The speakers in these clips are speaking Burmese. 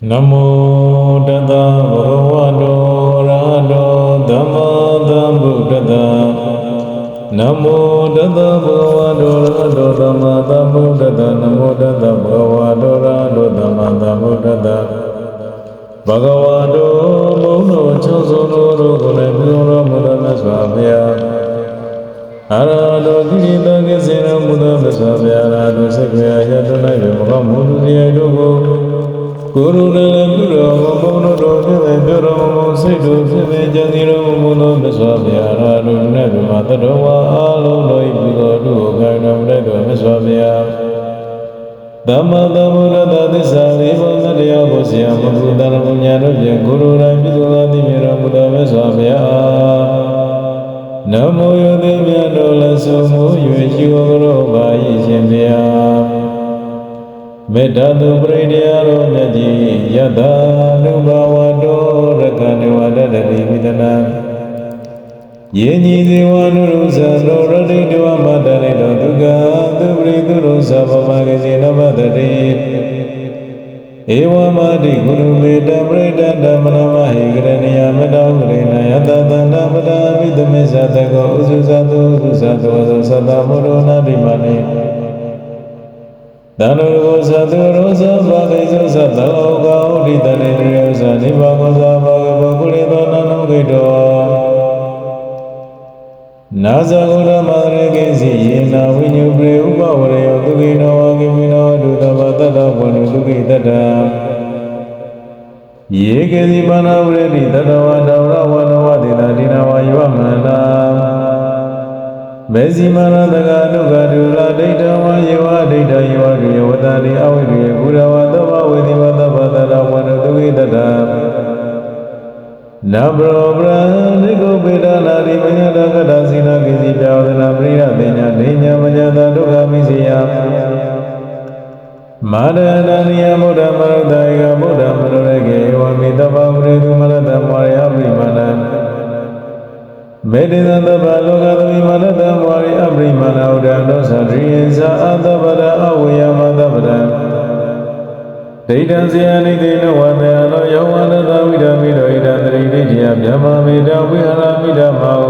नमो ददा भगवनो रानो दमादमुददा नमो ददा भगवनो रानो दमादमुददा नमो ददा भगवनो रानो दमादमुददा भगवानो मौनो छसोनो रोगुने म्योनो मुदन स्वाभ्या अरानो गिरिदगे सेना मुदन स्वाभ्या रानो सक्रिया यतनाय मुगमुदुरिया डुगो သမ္မာသမ္ဗုဒ္ဓတ္တနမောတတဗုဒ္ဓဝါတောရာတောသမ္မာသမ္ဗုဒ္ဓတ္တဘဂဝါတောဘုံတော်ချောဆုံးတော်တို့ကိုလည်းပြုတော်မူသောမြတ်စွာဘုရားအာရတောကိလေသာကိစေရမူသောမြတ်စွာဘုရားအာရတောစိတ်ကြရတ၌ဘုရားမူလူရဲ့တို့ကိုကိုရုဏာပြုတော်မမုန်းတော်ဖြစ်ပေပြုတော်မမုန်းစိတ်တို့ဖြစ်ပေကြံစီတော်မမုန်းသောမြတ်စွာဘုရားရာတို့နဲ့ဗမာတတော်ဝါအလုံးတို့ဤပြုတော်တို့ကိုခိုင်တော်မူတဲ့တော်မြတ်စွာဘုရားသမ္မာသမ္ဗုဒ္ဓတသစ္စာလေးပါးတရားကိုဆရာမဘုဒ္ဓရမညာတို့ဖြင့်ကိုရုဏာပြုတော်သည်မြတ်တော်မူသောမြတ်စွာဘုရားနမောယတိမြတ်တော်လည်းဆုံးမူ၍ရှိတော်ပါ၏ရှင်ဘုရား မေတ္တာသူပရိဒယာရောမြတ်ကြီးယတနုဘဝတောရကဏဝတတတိမိတနာယေညီဇေဝနုရုဇံသောရတိတဝမတရိတောဒုက္ခသူပရိသူရုသဗမဂဇေနမတတိဧဝမတိကုရုမေတ္တပရိဒတမနမဟိကရဏယမတောဂရိဏယတသန္တပဒမိတမေသတကောဥစုသတုဥစုသတောသတ္တမောရဏတိမနိ တန္တရောသတုရောသဘာဂိသောသတ္တောကောဒိတနေရောသနိဗ္ဗာန်ကောသဘာဂဘောကုလေသောနန္ဒဂိတောနာဇဂုရမရေကိစီယေနာဝိညုပရေဥပဝရေယောသူကိနောဝကိမိနောဒုတဘတတ္တဝနုဒုကိတတ္တယေကေစီပါဏဝရေတိတတ္တဝတောရဝနဝတိတာဒိနာဝယောမန္တာမေဇိမာနတကဒုက္ခဒုလာဒိဋ္ဌဝယေဝဒိဋ္ဌယေ နဘရောပရနိကုပေဒနာရိပညာတကတသီနာကိစီပြောဒနာပရိယပညာဒိညာမညာတဒုက္ခမိစီယမာရဏနိယမုဒ္ဓမရုဒ္ဒဧကမုဒ္ဓမရုရေကေဝမိတဗ္ဗဝရေတုမရတမောရယပိမနံမေတ္တသဗ္ဗလောကသမိမနတံဝါရိအပရိမနာဥဒံသောသတိယဇာအတဗရအဝေယမတဗရံဒိဋ္ဌံစေယနိတိနဝ မြမမေတဝိဟရမိဓမ္မော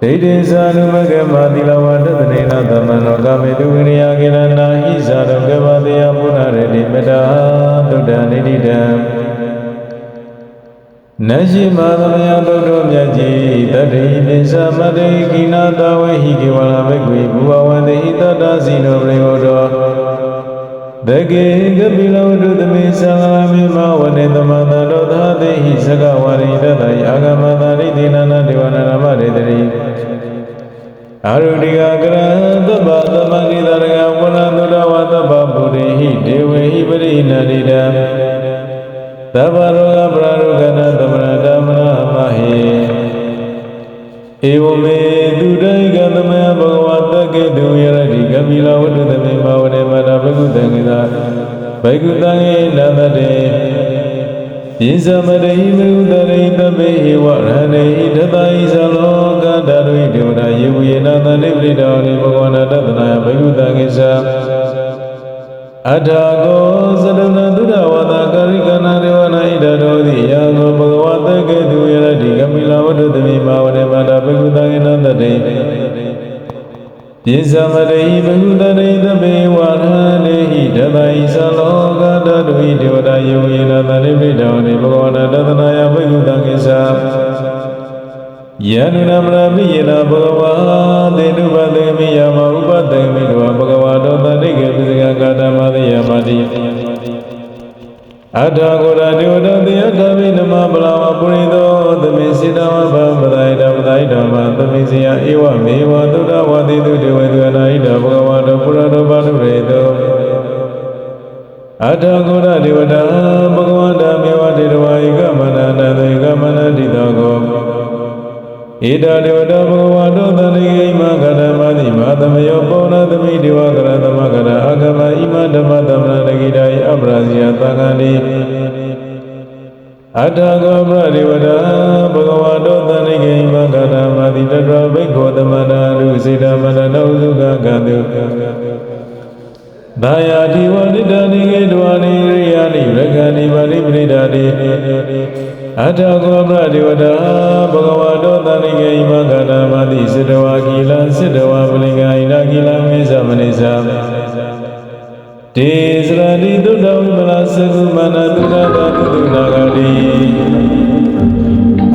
ဒိဋ္ဌိသာနုမကမသီလဝတ္တနေနသမနောကမေတုဝိရိယကိရဏဟိဇာရောကမတေယပုဏ္ဏရေတိမေတ္တာတုဒ္ဒနိတိတံနရှိမာသမယသုတ္တမြတ်ကြီးတတိပိသမတေကိနာတဝေဟိကေဝလာဘဂဝေဘူဝဝန္တိတတ္တစီနောပရိဟောတော တကေကပိလဝတုသမေသံဃာမေမဝနေသမန္တတောသာတေဟိသကဝရိတတယအာဂမန္တရိတိနာနာဒေဝနာနမရေတရိအာရုတိကကရသဗ္ဗသမန္တိတရကဝနန္တဝသဗ္ဗဗုရိဟိဒေဝေဟိပရိနာတိတံသဗ္ဗရောဂပရရောဂနာသမဏဓမ္မနာမဟိဧဝမေသူတိကသမယဘဂဝတကေတုယရတိကပိလဝတ္တသမေမဝရေမတာ ဘဂုတံကိသာဘဂုတံဟိနန္တတေပိဇမတေဟိဘဂုတရိတပေဟိဝရဟဏေဟိတတဟိသလောကတရိဒေဝနာယေဝေနသန္တိပရိတောနိဘဂဝနာတတနာဘဂုတံကိသာအထာကောသရဏသုဒဝတာကာရိကနာဒေဝနာဣဒတောတိယာကောဘဂဝတကေတုယရတိကမိလာဝတ္တသမိမာဝရေမတာဘဂုတံနန္တတေ ပိသမရေဟိဘဂုတရေသဗေဝရဟနေဟိတတဟိသလောကတတုဟိဒေဝတာယေဝေနသတိပိတောနေဘဂဝနာတသနာယဘဂုတံကိသယန္နမရမိယေနဘဂဝါတေတုပတေမိယမဥပတေမိတောဘဂဝါတောတတိကေပိစကကာတမသေယမတိအထာဂုရတေဝတတေအထာမိနမပလာဝပုရိသောသမိစေတဝဗပဒိတပဒိတ မသမိစေယဧဝမေဝသုဒ္ဓဝတိတုတေဝေသူအနာဟိတဘဂဝါတောပုရတောပါတုရေတောအထာဂုရတေဝတဘဂဝန္တမေဝတေတဝဧကမနန္တသေကမနတိတောကောဣဒဒေဝတဘဂဝါတောတဏိကိမကရမတိမာသမယောပောနသမိဒေဝကရသမကရအာဂမဣမဓမ္မသမဏတကိတာယအပရာဇိယသံဃာတိအထာဂောပရဒေဝတာ စေတမဏနောသုကကတုဒါယာတိဝနိတနိကေတဝနိရိယာနိရနိပါတိပရိဒါတိအထာကောပရဒေဝတာဘဂဝါတောတဏိကေဣမကတာမတိစေတဝါကီလံစေတဝါပလင်္ဂဣဒာကီလံမေသမနိသတေစရတိတုဒ္ဓဝိမလသကုမနာတုဒ္ဓတာတုဒ္ဓနာဂတိ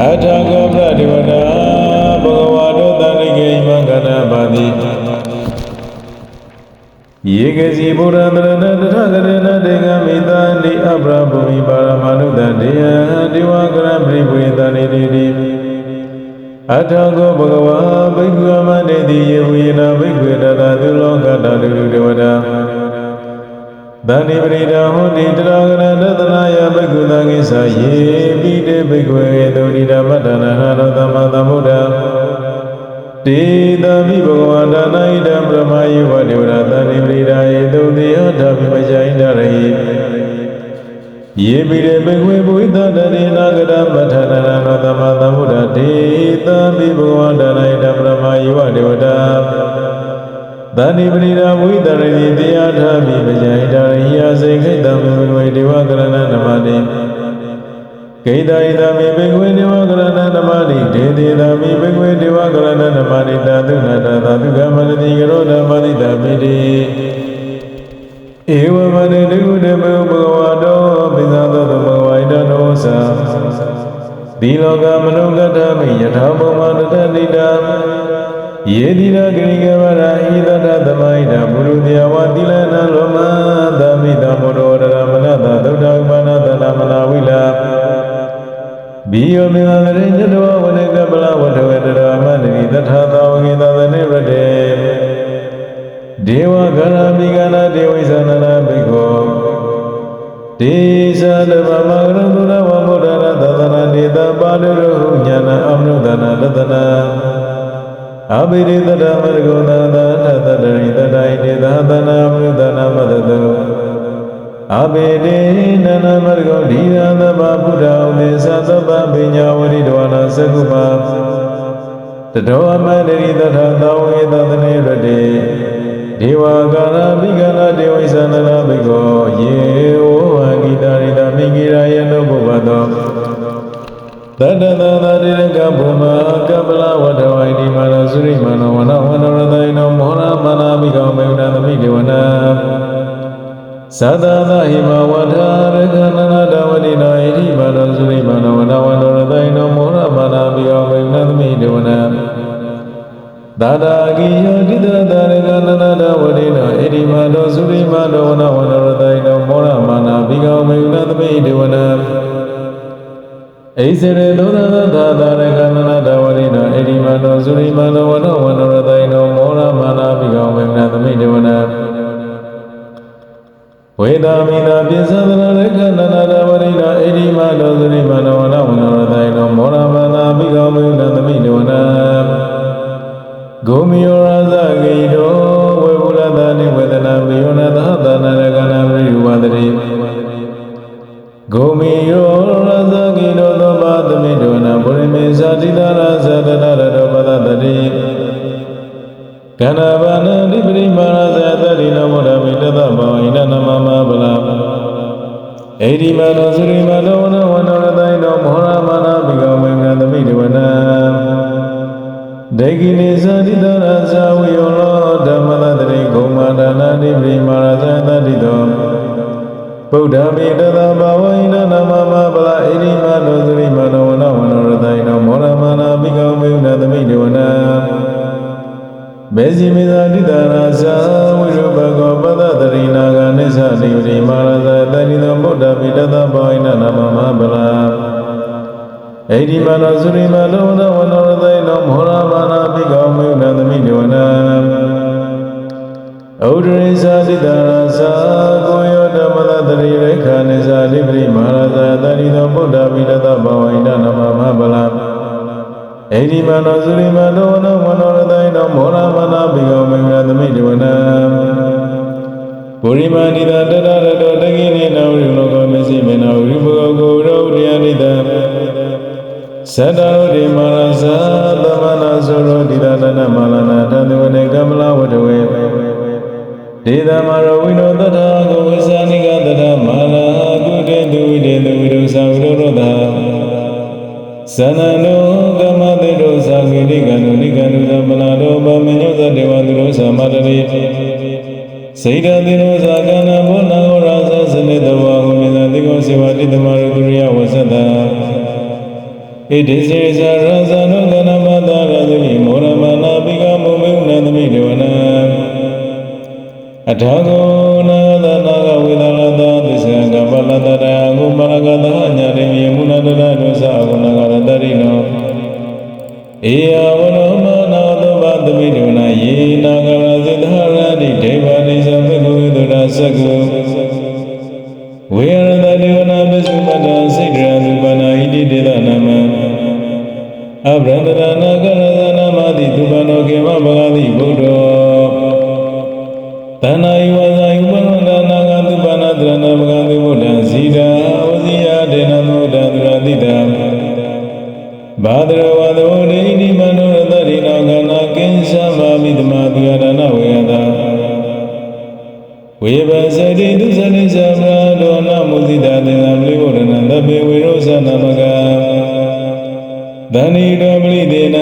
အထာကောပရဒေဝတာ ယေကစီဘုရားတရဏတထကရဏတေကမိတာနိအပရဗုမိပါရမနုတတေယဒေဝကရပရိပွေတနိတိတိအထာကောဘဂဝါဘိက္ခဝမနေတိယေဝေနဘိက္ခေတတသုလောကတတုတေဝတာတဏိပရိဒာဟောတိတရာဂရတတနာယဘိက္ခုသံကိသယေပိတေဘိက္ခဝေသုရိဓမ္မတနာဟရသမသမုဒ္ဒတေတမိဘဂဝန္တနာဣဒံပရမယေဝဒေဝ ယေပိရေဘိက္ခဝေဘုိသတရေနာဂရမထနာနောသမသမုဒ္ဒတေတမိဘဂဝန္တနာဣဒံပရမယေဝဒေဝတာတဏိပရိဒာဝိတရတိတရားဓမ္မိပဇိုင်တရိယာစေခိတံမေဝေဒေဝကရဏနမတိကိတဣတမေဘေကွေဒေဝကရဏနမတိဒေတိတမေဘေကွေဒေဝကရဏနမတိတာတုနာတာသာတု ယေတိနာဂရိကဝရဣဒတသမိုင်းတာဘုရုတရားဝတိလနာလောမသမိတမောရောဒရမနတသုဒ္ဓဥပနာတနာမနာဝိလာဘီယောမေငါရေညတဝဝနေကပလဝထဝေတရာမန္တိတထာသဝကေသသနေရတေဒေဝဂရမိကနာဒေဝိသနနာဘိက္ခောဒေသလဗမဂရသုရဝမုဒ္ဒနာသဒနာဒေတပါဒရုညာနာအမနုဒနာတတနာ အဘိရိတတမရဂုဏသာထတတရိတတိုင်တေသာသနာမနုဒနာမတတောအဘိဒေနနာမရဂုဓိရသဗ္ဗဗုဒ္ဓဥဒေသသဗ္ဗပညာဝရိတဝနာသကုမတတောအမန္တရိတထသောဝေသတနေရတေဒေဝကာရမိကနာဒေဝိသနနာဘိကောယေဝဝဂိတာရိတာမိဂိရာယနုဘုဘသော တတသနာတိရကဘုမကပလဝတဝိတိမာရသုရိမနောဝနဝနရတိနောမောရမနာမိကောမေဝနာသမိဒေဝနာသတ္တသဟိမဝထာရကနနာတဝတိနောဣတိမာရသုရိမနောဝနဝနရတိနောမောရမနာမိကောမေဝနာသမိဒေဝနာသာတာကိယောတိတရတရကနနာတဝတိနောဣတိမာတောသုရိမနောဝနဝနရတိနောမောရမနာမိကောမေဝနာသမိဒေဝနာ ဣစေရသောသသာသာရကနနာတဝရိနောဣတိမနောသုရိမနောဝနောဝနောရတိနောမောရမနာပိကောမေနသမိတေဝနာဝေဒာမိနာပိသသရရကနနာတဝရိနောဣတိမနောသုရိမနောဝနောဝနောရတိနောမောရမနာပိကောမေနသမိတေဝနာဂုံမီယောရသဂိတောဝေကုလသနိဝေဒနာမိယောနာသဟတနာရကနာပရိဝါတရိဂုံမီယော ကဏဘာနတိပရိမာရဇတတိနမောဒမိတသဘောဣနနမမဗလာဧဒီမနောသုရိမနောဝနဝနရတိုင်တောမောရမနာပိကောမေငသမိတဝနာဒေဂိနေဇာတိတာရဇဝေယောလောဓမ္မတတိဂုံမာဒနာတိပရိမာရဇတတိတောဗုဒ္ဓမေတသဘာဝိနနမမပလာဣရိမနောသရိမနောဝနဝနောရတိုင်နောမောရမနာပိကောမေနသမိတေဝနာ မေဇိမေသာတိတာရာဇာဝိရုပကောပဒတရိနာဂနိသတိပရိမာရဇတတိသောဗုဒ္ဓမေတသဘာဝိနနမမပလာဣရိမနောသရိမနောဝနဝနောရတိုင်နောမောရမ ထာဂောနာသနာဂဝေဒနာတသစ္ဆကပလတတယဟုပရကတညာတိယေမုဏတတဒုသဂုဏကရတရိနောဧယဝနောမနာတောဘသမိဒေဝနာယေနာဂရစေတဟရတိဒေဝတိသဘိက္ခဝေတုရသက္ကုဝေရတဒေဝနာပစ္စုပတ္တစိတ်ရသုပနာဣတိတေသနာမအဗရန္တရနာကရဇနာမတိသူပနောကေမဘဂတိ ဗုဒ္ဓောတဏှာယဝဇာယုပမန္တနာဂသုပနာတရဏဘဂတိဗုဒ္ဓံဇီတာဝဇိယဒေနမောဒံသူရတိတံဘာဒရဝသောဒိဋ္ဌိမနောရတရိနောကနာကိဉ္စမာမိတမသူရဒနာဝေယတာဝေဘစတိသူဇနိသမရာဒောနမုသိတာတေနမလိဝရဏသဗ္ဗေဝေရောဇနမကသန္တိတောပရိဒေန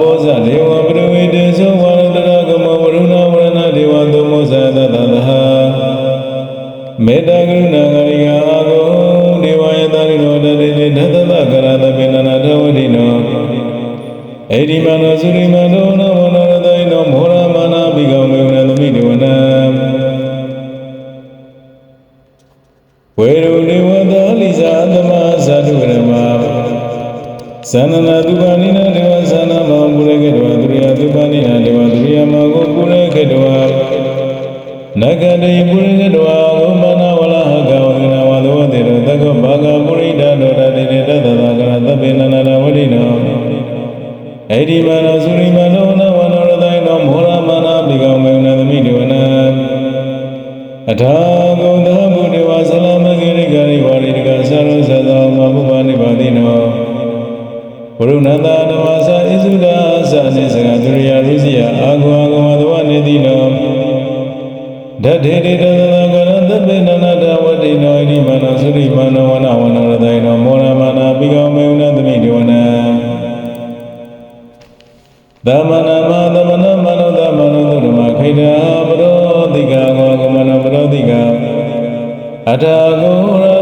ဘောဇဒေဝပရဝေတေသောဝရတရကမောဝရုဏဝရဏဒေဝသောမောဇတတသဟမေတ္တာကရုဏာဂရိကာအာဂုဒေဝယတရိနောတတိတေဓတတကရတပိနနာထဝတိနောအေဒီမနောသုရိမနောနဝနောရတိနောမောရမနာပိကောမေဝနသမိဒေဝနာဝေရုဒေဝတာလိဇာသမဇာတုရမသန္နနာတုပနိနာဒေဝ ပုရကေတဝနဂတေပုရကေတဝဂုမနာဝလဟကဝေနဝသောတေရတကောဘာဂပုရိဒတောတတေတတသကရသဗ္ဗေနနာဝတိနောအေဒီမနောသုရိမနောနဝနောရတိုင်နောမောရမနာပိကောမေနသမိဒေဝနာအထာ አዳኑረ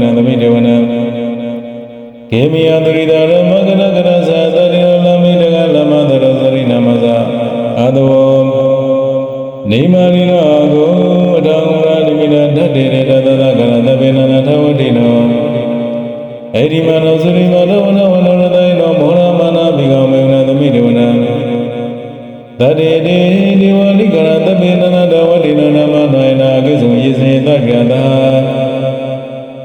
မိကောမေဝနသမိဒေဝနာကေမိယသရိတာရမကရကရသသတိနောလမိတကလမသရသရိနမဇအာသဝနေမာရိနောကိုအထောင်ရာနိမိနာဓတေရတသသကရသဗ္ဗေနနာထဝတိနောအေဒီမနောသုရိမနောဝနဝနရတိုင်နောမောရမနာမိကောမေဝနသမိဒေဝနာတတေတေဒီဝလိကရတပေနနာ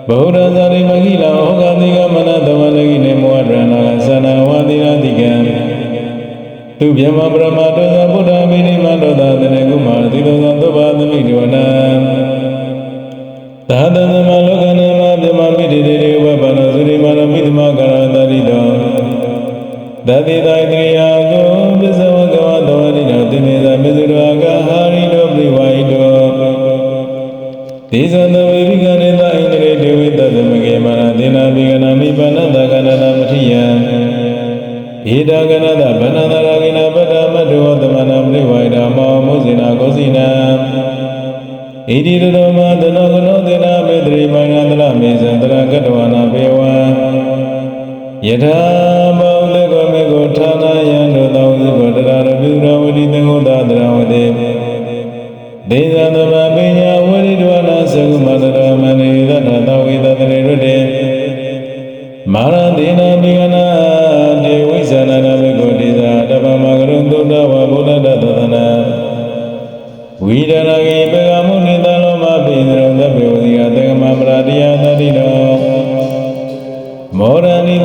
ဗုဒ္ဓဇာတိမဂိလာဟောဂတိကမနတဝလကိနေမောဒရဏသနာဝတိရတိကံသူဗျမပရမတောသဗုဒ္ဓမိနိမတောသတနေကုမာတိတောသသုဘာသမိဒေဝနာသာသသမလောကနာမဗျမမိတိတေဝဘနောသုရိမနောမိသမကရတတိတောတတိတိုင်တရာကိုပစ္စဝကဝတောရိနောတိမေသာမေဇုရာကဟာရိတောပြိဝါဟိတောသေဇံတဝေဘိကနေတ ဣဒဂနတဗနန္တရာဂိနပတ္တမတ္တဝသမဏပရိဝိဒမောမုဇိနာကောစီနံဣတိတတောမသနောကနောသေနာမေတ္တိမင်္ဂန္တရမေဇံတရကတဝနာဘေဝံယထာဘောလကောမေကိုဌာနယံတို့သောဥစ္စောတရာရပြုရဝတိသင်္ဂုတတရဝတိဒေသံသမပညာဝရိဒဝနာသကုမတရမဏိသတ္တဝိသတရေရတေမာရတေနာပိကနာ মরানি